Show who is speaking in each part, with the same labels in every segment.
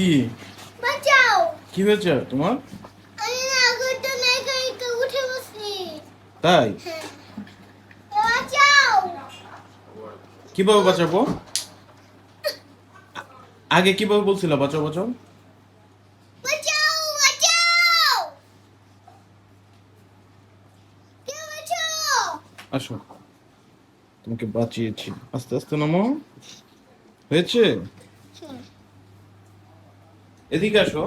Speaker 1: কি?
Speaker 2: বাঁচাও।
Speaker 1: কি হয়েছে? তোমার?
Speaker 2: আমি না আগরটা নাই গাড়িতে উঠে বসি
Speaker 1: তাই?
Speaker 2: হ্যাঁ। বাঁচাও।
Speaker 1: কীভাবে বাঁচাবো? আগে কীভাবে বলছিল বাঁচাও বাঁচাও? আসো। তোমাকে বাঁচিয়েছি। আস্তে আস্তে নামো। হয়েছে? এদিকে আসো।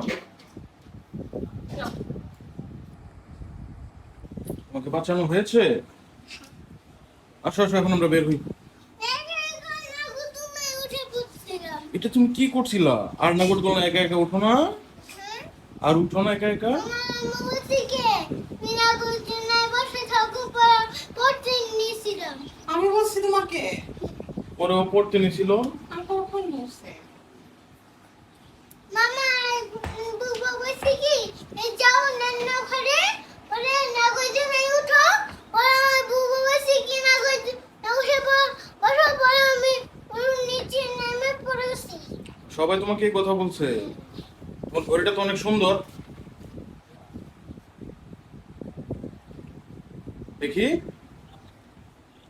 Speaker 1: তোমাকে বাঁচানো হয়েছে? আসো আসো এখন আমরা বের হই। এটা তুমি কি করছিলা? আর না করতো না একা একা উঠো না? আর উঠো না একা একা?
Speaker 3: আমি বলছি তোমাকে।
Speaker 1: পরে পড়তে নিছিল। সবাই তোমাকে এই কথা বলছে। তোমার ঘড়িটা তো অনেক সুন্দর। দেখি।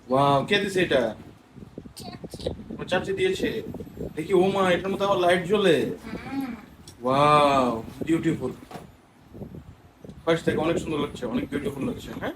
Speaker 1: ওয়াও কে দিছে এটা? তোমার চাচি দিয়েছে? দেখি, ও মা, এটার মধ্যে আবার লাইট জ্বলে। ওয়াও বিউটিফুল ফার্স্ট থেকে অনেক সুন্দর লাগছে, অনেক বিউটিফুল লাগছে হ্যাঁ?